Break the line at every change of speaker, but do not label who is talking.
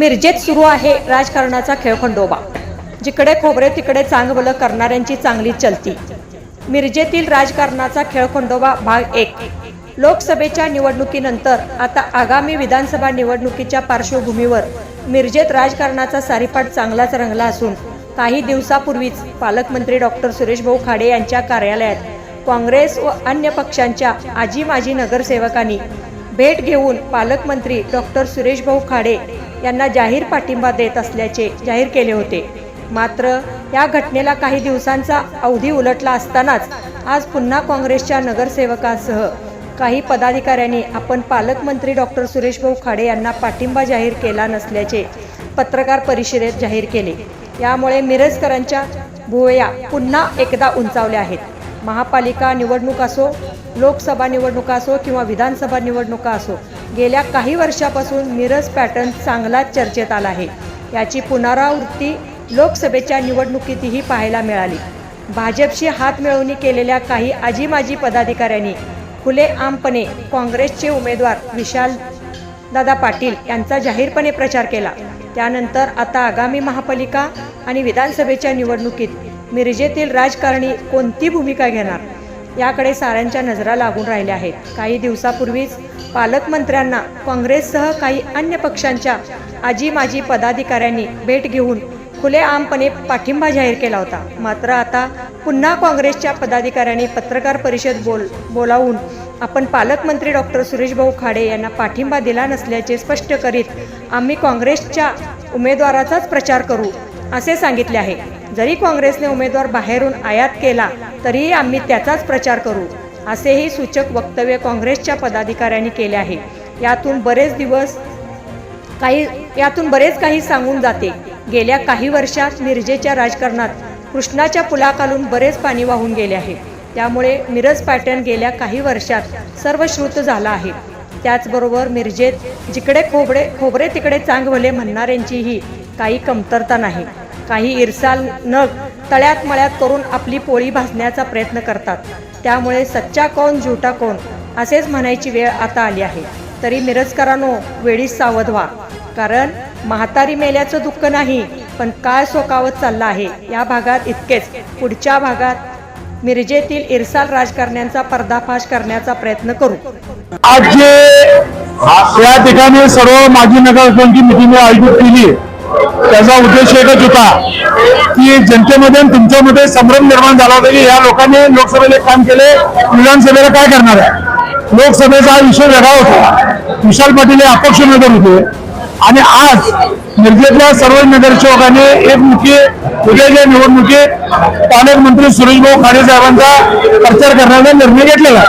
मिरजेत सुरू आहे राजकारणाचा खेळखंडोबा जिकडे खोबरे तिकडे चांगलं करणाऱ्यांची चांगली चलती. मिरजेतील राजकारणाचा खेळखंडोबा भाग एक. लोकसभेच्या निवडणुकीनंतर आता आगामी विधानसभा निवडणुकीच्या पार्श्वभूमीवर मिरजेत राजकारणाचा सारीपाट चांगलाच रंगला असून काही दिवसापूर्वीच पालकमंत्री डॉक्टर सुरेशभाऊ खाडे यांच्या कार्यालयात काँग्रेस व अन्य पक्षांच्या आजी माजी नगरसेवकांनी भेट घेऊन पालकमंत्री डॉक्टर सुरेशभाऊ खाडे यांना जाहीर पाठिंबा देत असल्याचे जाहीर केले होते. मात्र या घटनेला काही दिवसांचा अवधी उलटला असतानाच आज पुन्हा काँग्रेसच्या नगरसेवकासह काही पदाधिकाऱ्यांनी आपण पालकमंत्री डॉक्टर सुरेशभाऊ खाडे यांना पाठिंबा जाहीर केला नसल्याचे पत्रकार परिषदेत जाहीर केले. यामुळे मिरजकरांच्या भुवया पुन्हा एकदा उंचावल्या आहेत. महापालिका निवडणूक असो लोकसभा निवडणुका असो किंवा विधानसभा निवडणुका असो गेल्या काही वर्षापासून मिरज पॅटर्न चांगलाच चर्चेत आला आहे. याची पुनरावृत्ती लोकसभेच्या निवडणुकीतही पाहायला मिळाली. भाजपशी हात मिळवणी केलेल्या काही आजी माजी पदाधिकाऱ्यांनी खुलेआमपणे काँग्रेसचे उमेदवार विशाल दादा पाटील यांचा जाहीरपणे प्रचार केला. त्यानंतर आता आगामी महापालिका आणि विधानसभेच्या निवडणुकीत मिरजेतील राजकारणी कोणती भूमिका घेणार? याकडे साऱ्यांच्या नजरा लागून राहिल्या आहेत. काही दिवसापूर्वीच पालकमंत्र्यांना काँग्रेससह काही अन्य पक्षांच्या आजी माजी पदाधिकाऱ्यांनी भेट घेऊन खुलेआमपणे पाठिंबा जाहीर केला होता. मात्र आता पुन्हा काँग्रेसच्या पदाधिकाऱ्यांनी पत्रकार परिषद बोल बोलावून आपण पालकमंत्री डॉक्टर सुरेशभाऊ खाडे यांना पाठिंबा दिला नसल्याचे स्पष्ट करीत आम्ही काँग्रेसच्या उमेदवाराचाच प्रचार करू असे सांगितले आहे. जरी काँग्रेसने उमेदवार बाहेरून आयात केला तरीही आम्ही त्याचाच प्रचार करू असेही सूचक वक्तव्य काँग्रेसच्या पदाधिकाऱ्यांनी केले आहे. यातून बरेच दिवस काही यातून बरेच काही सांगून जाते. गेल्या काही वर्षात मिरजेच्या राजकारणात कृष्णाच्या पुलाखालून बरेच पाणी वाहून गेले आहे. त्यामुळे मिरज पॅटर्न गेल्या काही वर्षात सर्वश्रुत झाला आहे. त्याचबरोबर मिरजेत जिकडे खोबडे खोबरे तिकडे चांगवले म्हणणाऱ्यांचीही काही कमतरता नाही. काही इरसाल नग तळ्यात मळ्यात करून आपली पोळी भाजण्याचा प्रयत्न करतात. त्यामुळे सच्चा कोण झुटा कोण असेच म्हणायची वेळ आता आली आहे. तरी मिरजकरांनो वेळीच सावध व्हा. कारण म्हातारी मेल्याचं दुःख नाही पण काय सोकावत चालला आहे. या भागात इतकेच. पुढच्या भागात मिरजेतील इरसाल राजकारण्यांचा पर्दाफाश करण्याचा प्रयत्न करू.
आज जे या ठिकाणी सर्व माजी नगरसेवकांची मिटिंग आयोजित केली त्याचा उद्देश एकच होता की जनतेमध्ये तुमच्यामध्ये संभ्रम निर्माण झाला होता की या लोकांनी लोकसभेला एक काम केले विधानसभेला काय करणार आहे? लोकसभेचा हा विषय वेगळा होता. विशाल पाटील हे अपक्ष उमेदवार होते. आणि आज मिरजेतल्या सर्व नगरसेवकांनी एकमुखी उद्याच्या निवडणुकीत पालकमंत्री सुरेशभाऊ खाडे साहेबांचा प्रचार करण्याचा निर्णय घेतलेला